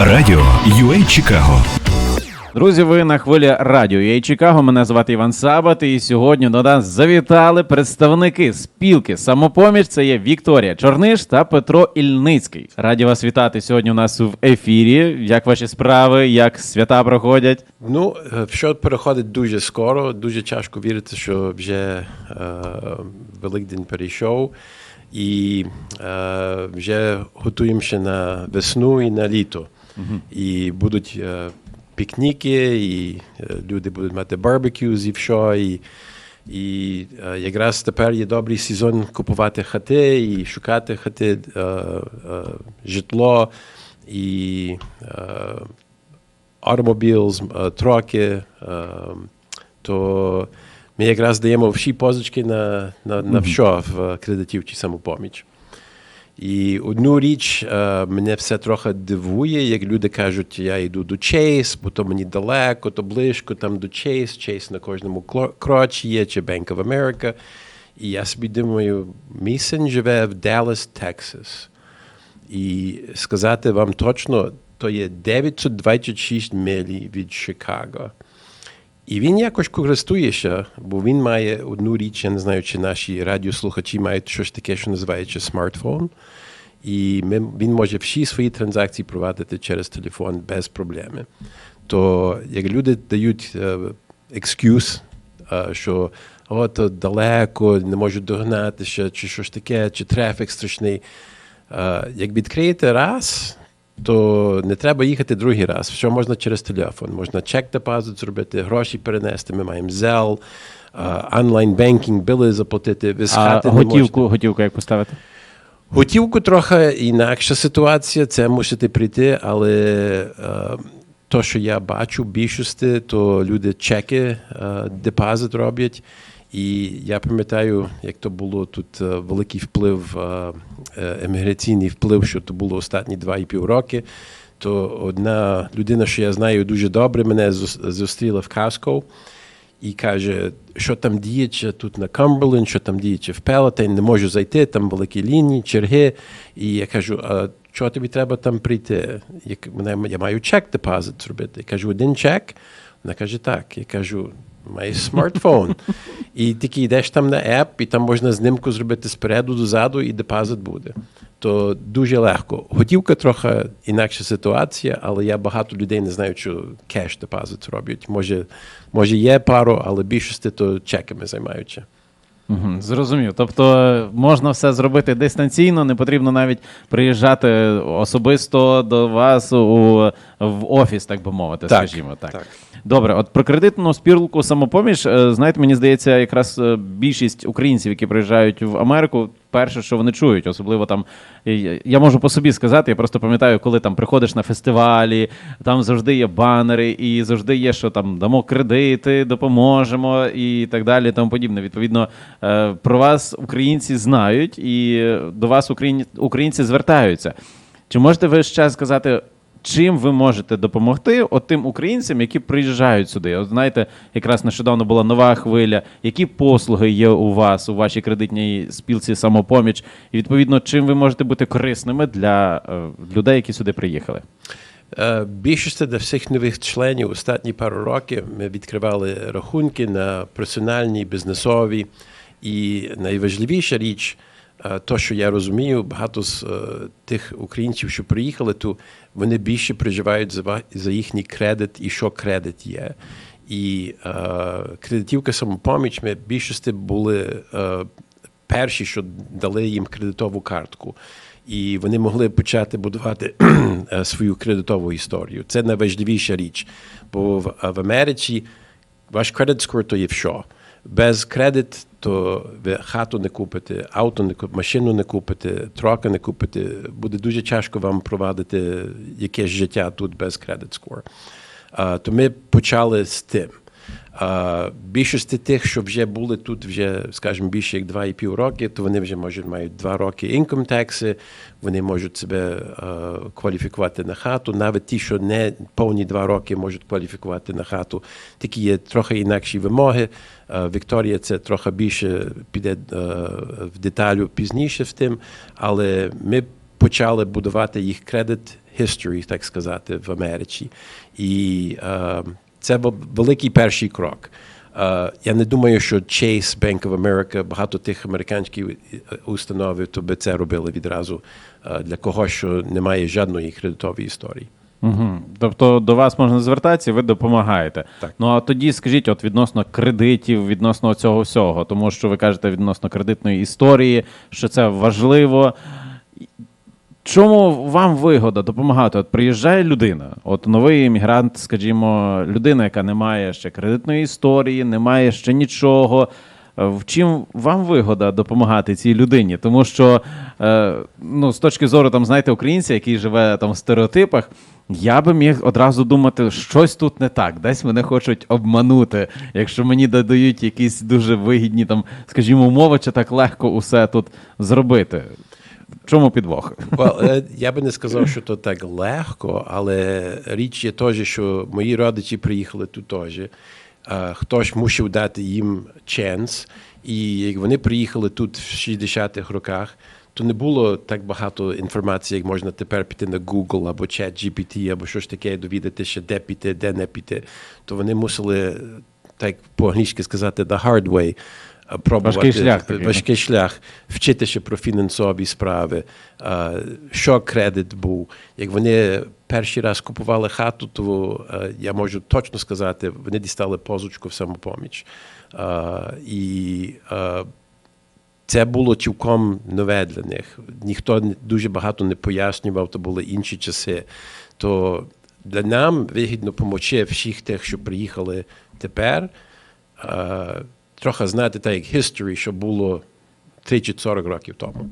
Радіо UA Чикаго. Друзі, ви на хвилі радіо «Ей Чикаго. Мене звати Іван Сабат. І сьогодні до нас завітали представники спілки самопоміч. Це є Вікторія Чорниш та Петро Ільницький. Раді вас вітати сьогодні. У нас в ефірі. Як ваші справи? Як свята проходять? Ну, е, що переходить дуже скоро, дуже тяжко вірити, що вже е, Великдень перейшов, і е, вже готуємося на весну і на літо. І будуть е, пікніки, і е, люди будуть мати барбекюз і все. І, і е, якраз тепер є добрий сезон купувати хати і шукати хати, е, е, житло. І е, automobiles, е, троки, е, то ми якраз даємо всі позички на, на, на все в кредитівчій самопоміч. І одну річ е, мене все трохи дивує, як люди кажуть, я йду до Chase, бо то мені далеко, то близько там до Chase, Chase на кожному кроці є, чи Bank of America. І я собі думаю, мій син живе в Даллас, Техас. І сказати вам точно, то є 926 милі від Чикаго. І він якось користується, бо він має одну річ, я не знаю, чи наші радіослухачі мають щось таке, що називається смартфон. І ми, він може всі свої транзакції провадити через телефон без проблеми. То як люди дають е, екскюз, е, що о, то далеко, не можуть догнати ще, чи щось таке, чи трафік страшний. Е, як відкриєте раз, то не треба їхати другий раз. Що можна через телефон? Можна чек депозит зробити, гроші перенести. Ми маємо Zelle, онлайн бенкінг, біли заплатити. Ви А хати готівку, готівку як поставити? Готівку трохи інакша ситуація, це мусите прийти, але е, то, що я бачу більшості, то люди чеки, е, депозит роблять. І я пам'ятаю, як то було тут е, великий вплив, е, е, еміграційний вплив, що то було останні два і пів роки. То одна людина, що я знаю дуже добре, мене зустріла в Каско і каже, що там діється тут на Камберленд, що там діється в Пелотень, не можу зайти, там великі лінії, черги. І я кажу, а чого тобі треба там прийти? Я маю чек депозит зробити. Я кажу, один чек? Вона каже, так. Я кажу, маєш смартфон. і тільки йдеш там на еп, і там можна знимку зробити спереду дозаду, і депозит буде. То дуже легко. Готівка трохи інакша ситуація, але я багато людей не знаю, що кеш депозит роблять. Може, може є пару, але більшості то чеками займаються. Угу, зрозумів. Тобто можна все зробити дистанційно, не потрібно навіть приїжджати особисто до вас у в офіс, так би мовити, Так, скажімо так. так. Добре, от про кредитну спілку самопоміж, е, знаєте, мені здається, якраз е, більшість українців, які приїжджають в Америку, перше, що вони чують, особливо там я- можу по собі сказати, я просто пам'ятаю, коли там приходиш на фестивалі, там завжди є банери, і завжди є, що там дамо кредити, допоможемо і так далі, тому подібне. Відповідно, е, про вас українці знають, і до вас українці звертаються. Чи можете ви ще сказати, чим ви можете допомогти от тим українцям, які приїжджають сюди? От знаєте, якраз нещодавно була нова хвиля. Які послуги є у вас у вашій кредитній спілці самопоміч? І відповідно, чим ви можете бути корисними для е, людей, які сюди приїхали? Е, Більшості для всіх нових членів останні пару років ми відкривали рахунки на персональні, бізнесові. І найважливіша річ, то, що я розумію, багато з е, тих українців, що приїхали, то вони більше переживають за, за їхній кредит і що кредит є. І е, кредитівка самопоміч, ми більшості були е, перші, що дали їм кредитову картку. І вони могли почати будувати е, свою кредитову історію. Це найважливіша річ. Бо в, в Америці ваш кредит скор то є що. Без кредит, то ви хату не купите, авто не купите, машину не купите, трока не купите. Буде дуже тяжко вам провадити якесь життя тут без кредит скор. То ми почали з тим. А, більшості тих, що вже були тут, вже, скажімо, більше як два і пів роки, то вони вже можуть мають два роки income tax, вони можуть себе кваліфікувати на хату. Навіть ті, що не повні два роки можуть кваліфікувати на хату. Такі є трохи інакші вимоги. Вікторія це трохи більше піде в деталю пізніше в тим, але ми почали будувати їх кредит history, так сказати, в Америці. І це був великий перший крок. Е, я не думаю, що Chase, Bank of America, багато тих американських е, установ, то би це робили відразу е, для кого, що немає жодної кредитової історії. Угу. Тобто до вас можна звертатися, ви допомагаєте. Так. Ну а тоді скажіть, от відносно кредитів, відносно цього всього, тому що ви кажете відносно кредитної історії, що це важливо. Чому вам вигода допомагати? От приїжджає людина, от новий іммігрант, скажімо, людина, яка не має ще кредитної історії, не має ще нічого. Е, В чим вам вигода допомагати цій людині? Тому що, е, ну, з точки зору, там, знаєте, українця, який живе там в стереотипах, я би міг одразу думати, щось тут не так, десь мене хочуть обманути. Якщо мені додають якісь дуже вигідні, там, скажімо, умови, чи так легко усе тут зробити. Чому підвох? Well, е, я би не сказав, що то так легко, але річ є теж, що мої родичі приїхали тут теж. Хтось мусив дати їм шанс. І як вони приїхали тут в 60-х роках, то не було так багато інформації, як можна тепер піти на Google або ChatGPT, або щось таке, довідатися, де піти, де не піти. То вони мусили, так по-англійськи сказати, the hard way. Пробувати Важкий шлях такий, важкий шлях, вчитися про фінансові справи, що кредит був. Як вони перший раз купували хату, то е, я можу точно сказати, вони дістали позичку в самопоміч. І е, це було цілком нове для них. Ніхто дуже багато не пояснював, то були інші часи. То для нам вигідно помочи всіх тих, що приїхали тепер, трохи знати так, як history, що було 30-40 років тому.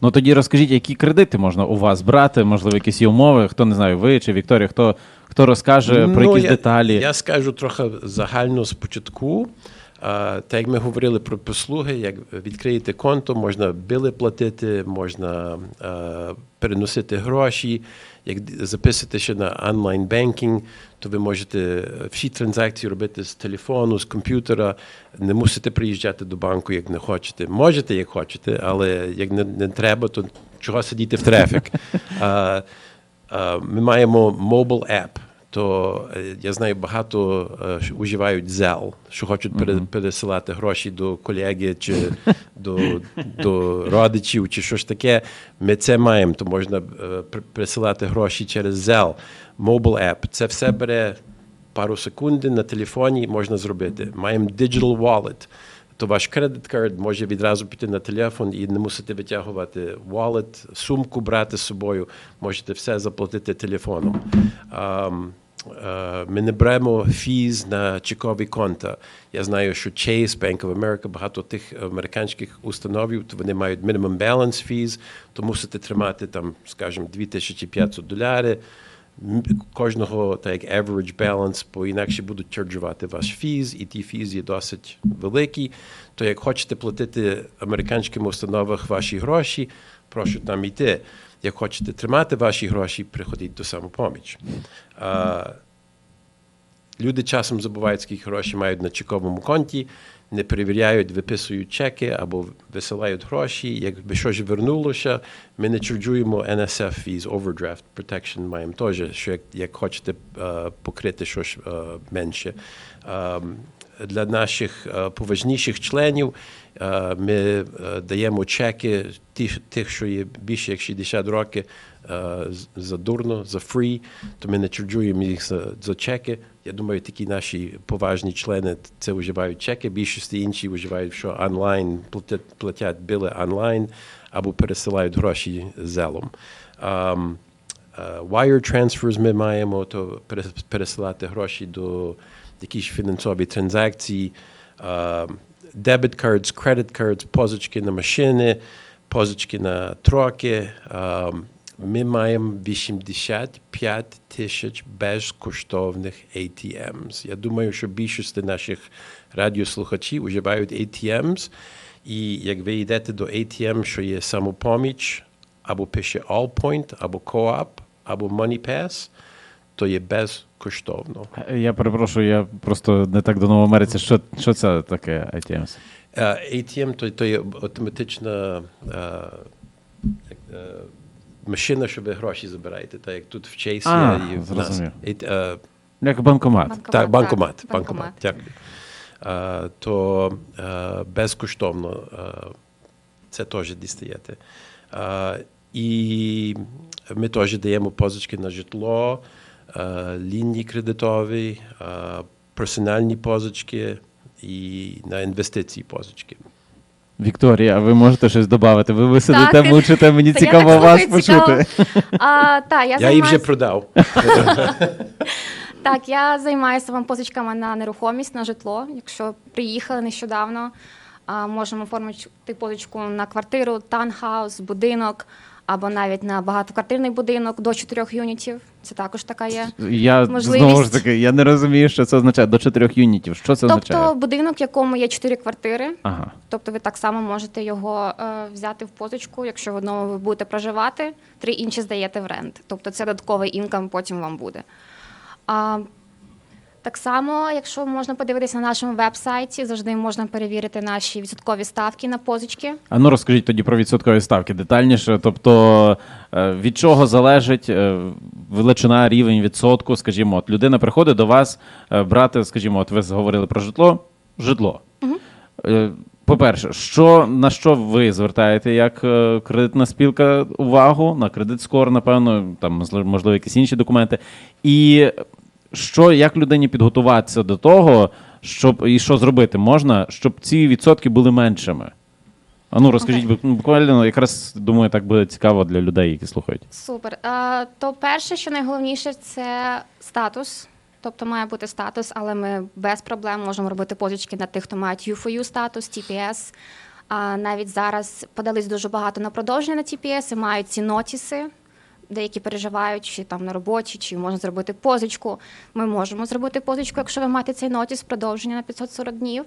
Ну тоді розкажіть, які кредити можна у вас брати, можливо, якісь є умови, хто не знаю, ви чи Вікторія, хто, хто розкаже про якісь я, деталі. Я скажу трохи загально спочатку. А, так як ми говорили про послуги, як відкриєте конто, можна били платити, можна а, переносити гроші. Як записуєте ще на онлайн бенкінг, то ви можете е, всі транзакції робити з телефону, з комп'ютера. Не мусите приїжджати до банку, як не хочете. Можете, як хочете, але як не, не треба, то чого сидіти в трефік. Ми маємо mobile app, то е, я знаю, багато е, що вживають Zelle, що хочуть пере- пересилати гроші до колеги чи до, до родичів, чи щось таке. Ми це маємо, то можна е, пересилати гроші через Zelle. Mobile app. Це все бере пару секунд на телефоні можна зробити. Маємо digital wallet. То ваш кредит карт може відразу піти на телефон і не мусите витягувати wallet, сумку брати з собою. Можете все заплатити телефоном. Ми не беремо фіз на чекові конта. Я знаю, що Chase, Bank of America, багато тих американських установів, то вони мають minimum balance fees, то мусите тримати там, скажімо, 2500 доларів. Кожного так як average balance, бо інакше будуть чарджувати ваш фіз, і ті фіз є досить великі. То як хочете платити американським установам ваші гроші, прошу там йти. Як хочете тримати ваші гроші, приходіть до самопоміч. Люди часом забувають, скільки грошей мають на чековому конті, не перевіряють, виписують чеки або висилають гроші. Якби щось вернулося, ми не чуджуємо NSF fees, overdraft protection маємо теж, що як, як хочете е, покрити щось е, менше. Е, для наших е, поважніших членів ми е, даємо чеки тих, що є більше як 60 років, е, за дурно, за фрі, то ми не чарджуємо їх за, за чеки. Я думаю, такі наші поважні члени це вживають чеки. Більшості інші вживають, що онлайн платять, платять біли онлайн або пересилають гроші зелом. Um, wire transfers ми маємо, то перес- пересилати гроші до якісь фінансові транзакції. Uh, debit cards, credit cards, позички на машини, позички на троки. Ми маємо 85 тисяч безкоштовних ATMs. Я думаю, що більшість наших радіослухачів вживають ATMs. І як ви йдете до ATM, що є самопоміч, або пише Allpoint, або Co-op, або MoneyPass, то є безкоштовно. Я перепрошую, я просто не так давно в Америці. Що, що це таке ATMs? Е, ATM то, то є автоматична е, як, е, машина, що ви гроші забираєте, так як тут в Чейсі А, і в нас. е, Як банкомат. Банкомат, так, банкомат. так, банкомат. Дякую. Е, то е, безкоштовно е, це теж дістаєте. Е, і ми теж даємо позички на житло, е, лінії кредитові, е, персональні позички і на інвестиції позички. Вікторія, а ви можете щось додати? Ви, ви сидите, мучите, мені Та я цікаво так вас цікаво. почути. А, та, я, Я її вже продав. Так, я займаюся вам позичками на нерухомість, на житло. Якщо приїхали нещодавно, можемо оформити позичку на квартиру, таунхаус, будинок або навіть на багатоквартирний будинок до 4 юнітів. Це також така є. Я Можливість. знову ж таки, я не розумію, що це означає. До чотирьох юнітів. Що це означає? Тобто будинок, в якому є 4 квартири, Ага. Тобто ви так само можете його е, взяти в позичку, якщо в одному ви будете проживати, три інші здаєте в рент. Тобто це додатковий інкам потім вам буде. А, так само, якщо можна подивитися на нашому веб-сайті, завжди можна перевірити наші відсоткові ставки на позички. А ну розкажіть тоді про відсоткові ставки детальніше. Тобто е, від чого залежить е, величина, рівень відсотку? Скажімо, от людина приходить до вас е, брати, скажімо, от ви говорили про житло. Житло. Е, По-перше, що на що ви звертаєте як е, кредитна спілка увагу на кредит скор, напевно, там можливо якісь інші документи. І що як людині підготуватися до того, щоб і що зробити можна, щоб ці відсотки були меншими? А ну розкажіть бу- буквально, якраз думаю, так буде цікаво для людей, які слухають. Супер. А, то перше, що найголовніше, це статус. Тобто має бути статус, але ми без проблем можемо робити позички на тих, хто мають U4U статус, TPS. А навіть зараз подались дуже багато на продовження на TPS і мають ці нотіси. Деякі переживають, чи там на роботі, чи можна зробити позичку. Ми можемо зробити позичку, якщо ви маєте цей нотіс продовження на 540 днів.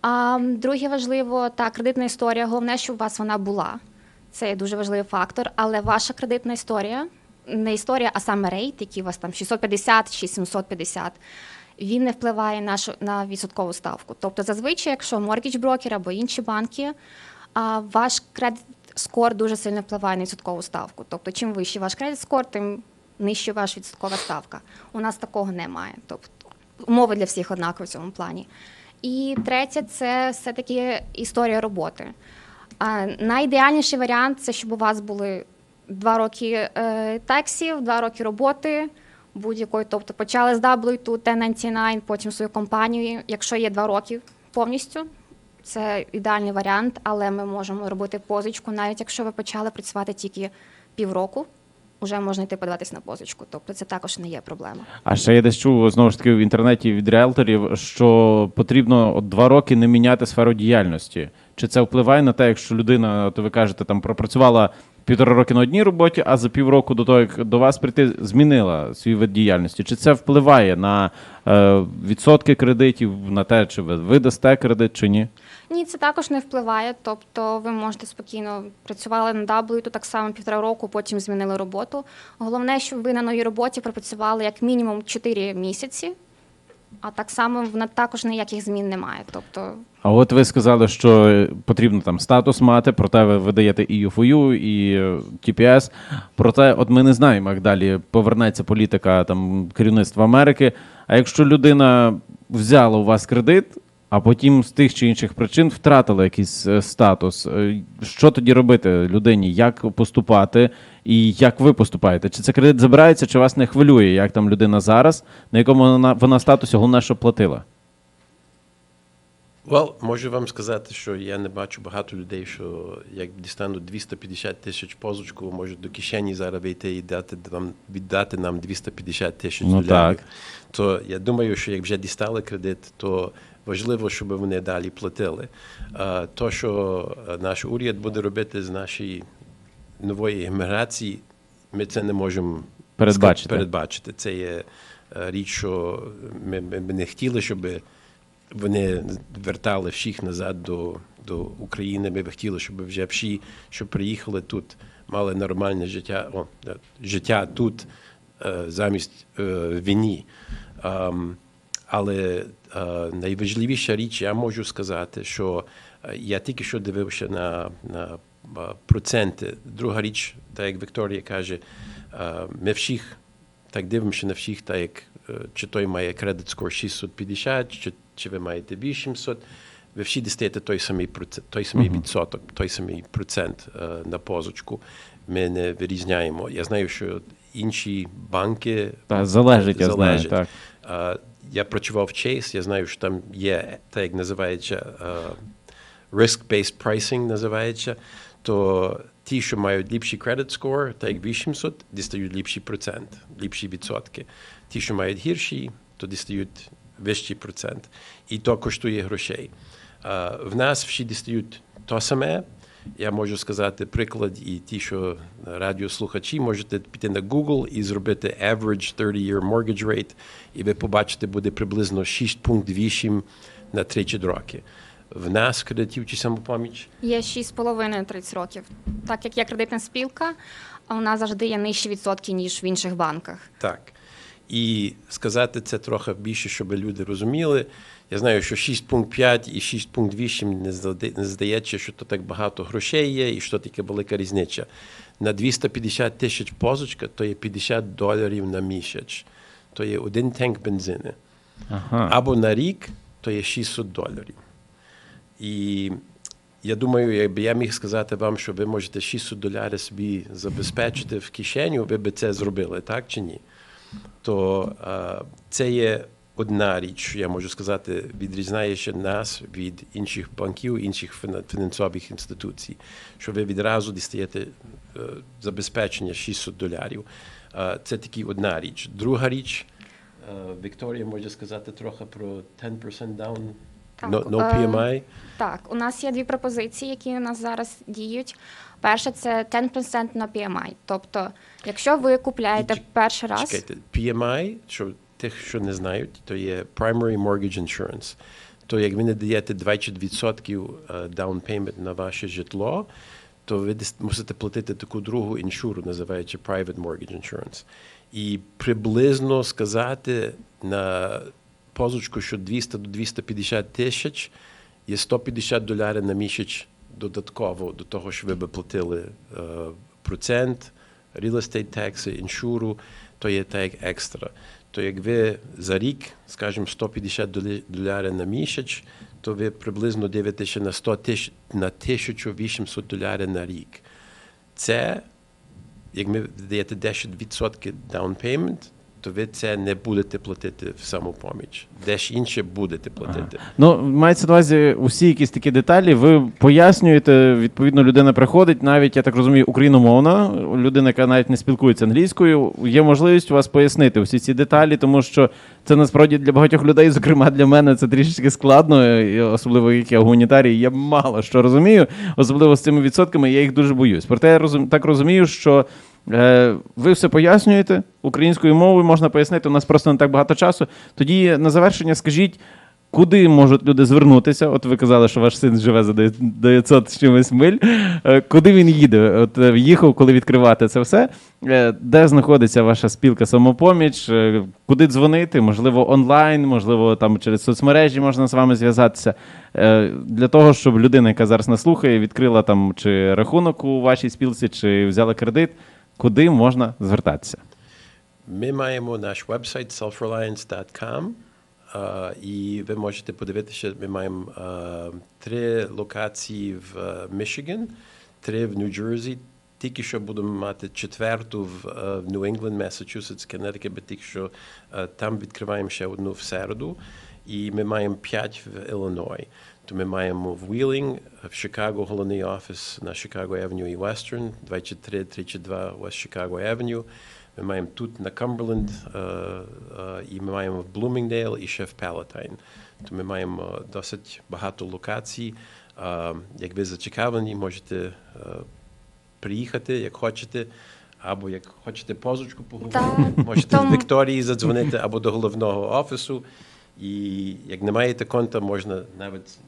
А друге важливо, та кредитна історія. Головне, щоб у вас вона була. Це є дуже важливий фактор. Але ваша кредитна історія, не історія, а саме рейт, який у вас там 650 чи 750, він не впливає на, на відсоткову ставку. Тобто, зазвичай, якщо mortgage брокер або інші банки, ваш кредит скор дуже сильно впливає на відсоткову ставку. Тобто, чим вищий ваш кредит скор, тим нижча ваша відсоткова ставка. У нас такого немає. Тобто умови для всіх однакові в цьому плані. І третє, це все-таки історія роботи. А, найідеальніший варіант це щоб у вас були два роки е, тексів, два роки роботи будь-якої. Тобто почали з W2, 1099, потім свою компанію. Якщо є два роки повністю, це ідеальний варіант, але ми можемо робити позичку, навіть якщо ви почали працювати тільки півроку, вже можна йти подаватись на позичку. Тобто це також не є проблема. А ще я десь чув знову ж таки в інтернеті від реалторів, що потрібно от два роки не міняти сферу діяльності. Чи це впливає на те, якщо людина, то ви кажете, там пропрацювала півтора роки на одній роботі, а за півроку до того, як до вас прийти, змінила свій вид діяльності? Чи це впливає на е, відсотки кредитів, на те, чи ви видасте кредит, чи ні? Ні, це також не впливає. Тобто ви можете спокійно працювали на W, то так само півтора року, потім змінили роботу. Головне, щоб ви на новій роботі пропрацювали як мінімум 4 місяці, а так само в- на- також ніяких змін немає. Тобто А от ви сказали, що е, потрібно там статус мати, проте ви видаєте і UFU, і е, TPS. Проте, от ми не знаємо, як далі повернеться політика там керівництва Америки. А якщо людина взяла у вас кредит, а потім з тих чи інших причин втратила якийсь е, статус, е, що тоді робити людині? Як поступати і як ви поступаєте? Чи це кредит забирається, чи вас не хвилює, як там людина зараз, на якому вона, вона статусі, головне, що платила? Well, можу вам сказати, що я не бачу багато людей, що як дістануть 250 тисяч позичку, можуть до кишені зараз вийти і дати нам віддати нам 250 тисяч Ну, доларів. так. То я думаю, що як вже дістали кредит, то важливо, щоб вони далі платили. То, що е, наш уряд буде робити з нашої нової імміграції, ми це не можемо Передбачити. передбачити. Це є е, річ, що ми, ми, ми не хотіли, щоб вони вертали всіх назад до, до України. Ми б хотіли, щоб вже всі, що приїхали тут, мали нормальне життя, о, е, життя тут замість війні. Але е, найважливіша річ, я можу сказати, що е, я тільки що дивився на, на проценти. Друга річ, так як Вікторія каже, ми всіх так дивимося на всіх, так як е, чи той має кредит скор 650, чи, чи ви маєте 800, ви всі дістаєте той самий, той самий відсоток, той самий процент е, на позичку. Ми не вирізняємо. Я знаю, що інші банки Та, залежить, я знаю, так. Я працював в Chase, я знаю, що там є, так як називається, е, risk-based pricing називається, то ті, що мають ліпший credit score, так як 800, дістають ліпший процент, ліпші відсотки. Ті, що мають гірші, то дістають вищий процент. І то коштує грошей. Е, В нас всі дістають то саме. Я можу сказати приклад, і ті, що радіослухачі, можете піти на Google і зробити average 30-year mortgage rate, і ви побачите, буде приблизно 6.8 на 30 роки. В нас кредитів чи самопоміч Є 6,5-30 років. Так як є кредитна спілка, а у завжди є нижчі відсотки, ніж в інших банках. Так. І сказати це трохи більше, щоб люди розуміли. Я знаю, що 6.5 і 6.8 не здається, що то так багато грошей є і що таке велика різниця. На 250 тисяч позичка то є 50 доларів на місяць. То є один танк бензини. Ага. Або на рік то є 600 доларів. І я думаю, якби я міг сказати вам, що ви можете 600 доларів собі забезпечити в кишеню, ви би це зробили, так чи ні? То е, це є одна річ, я можу сказати, відрізняючи нас від інших банків, інших фіна- фінансових інституцій, що ви відразу дістаєте е, забезпечення 600 доларів. Е, це такі одна річ. Друга річ, Вікторія може сказати трохи про 10% down, Так, no, no е, PMI. Так, у нас є дві пропозиції, які у нас зараз діють. Перша це 10% на PMI. Тобто, якщо ви купляєте І перший раз, Чекайте, PMI, що тих, що не знають, то є Primary Mortgage Insurance. То як ви не даєте 20% е, down payment на ваше житло, то ви мусите платити таку другу іншуру, називаючи Private Mortgage Insurance. І приблизно сказати на позичку, що 200 до 250 тисяч є 150 доларів на місяць додатково до того, що ви би платили е, процент, real estate taxи, іншуру, то є так як екстра. То як ви за рік, скажімо, 150 долі- доларів на місяць, то ви приблизно дивитеся на 100 тисяч, на 1800 доларів на рік. Це, як ми даєте 10% down payment, то ви це не будете платити в самопоміч. Десь інше будете платити. Ну, мається на увазі усі якісь такі деталі. Ви пояснюєте, відповідно, людина приходить, навіть я так розумію, україномовна людина, яка навіть не спілкується англійською. Є можливість у вас пояснити усі ці деталі, тому що це насправді для багатьох людей, зокрема для мене, це трішечки складно, особливо як я гуманітарій, я мало що розумію, особливо з цими відсотками, я їх дуже боюсь. Проте я так розумію, що. Е, Ви все пояснюєте українською мовою, можна пояснити. У нас просто не так багато часу. Тоді на завершення скажіть, куди можуть люди звернутися? От ви казали, що ваш син живе за 900 чимось миль. Е, Куди він їде? От е, їхав, коли відкривати це все. Де знаходиться ваша спілка самопоміч? Куди дзвонити? Можливо, онлайн, можливо, там через соцмережі можна з вами зв'язатися. Для того, щоб людина, яка зараз нас слухає, відкрила там чи рахунок у вашій спілці, чи взяла кредит. Куди можна звертатися? Ми маємо наш вебсайт selfreliance.com, е, і ви можете подивитися, ми маємо е, три локації в е, Мічиган, три в Нью-Джерсі. Тільки що будемо мати четверту в е, Нью-Інгланд, Массачусетс, Коннектикут, тільки що е, там відкриваємо ще одну в середу, і ми маємо п'ять в Іллиной. То ми маємо в Wheeling, в Чикаго головний офіс на Chicago Avenue і Western, 23-32 West Chicago Avenue. Ми маємо тут на Cumberland, е, е, і ми маємо в Блумінгдейл і ще в Палатайн. То ми маємо е, досить багато локацій. Е, Як ви зацікавлені, можете е, приїхати, як хочете. Або як хочете позичку поговорити, можете з Вікторії задзвонити або до головного офісу. І як не маєте конта, можна навіть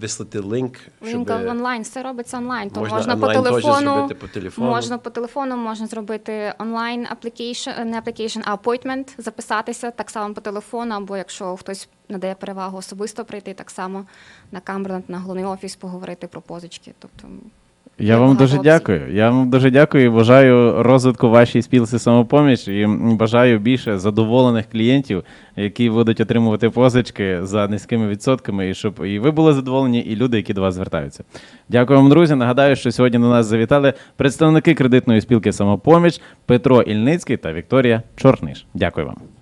вислати Лінк щоб онлайн, все робиться онлайн. То Можна можна, онлайн по телефону, зробити по телефону. можна по телефону, можна зробити онлайн аплікейшн, не аплікейшн, а appointment, записатися так само по телефону, або якщо хтось надає перевагу особисто прийти, так само на Камберленд, на головний офіс поговорити про позички. Тобто Я вам дуже опцій. дякую. Я вам дуже дякую і бажаю розвитку вашій спілці самопоміч і бажаю більше задоволених клієнтів, які будуть отримувати позички за низькими відсотками, і щоб і ви були задоволені, і люди, які до вас звертаються. Дякую вам, друзі. Нагадаю, що сьогодні до нас завітали представники кредитної спілки самопоміч Петро Ільницький та Вікторія Чорниш. Дякую вам.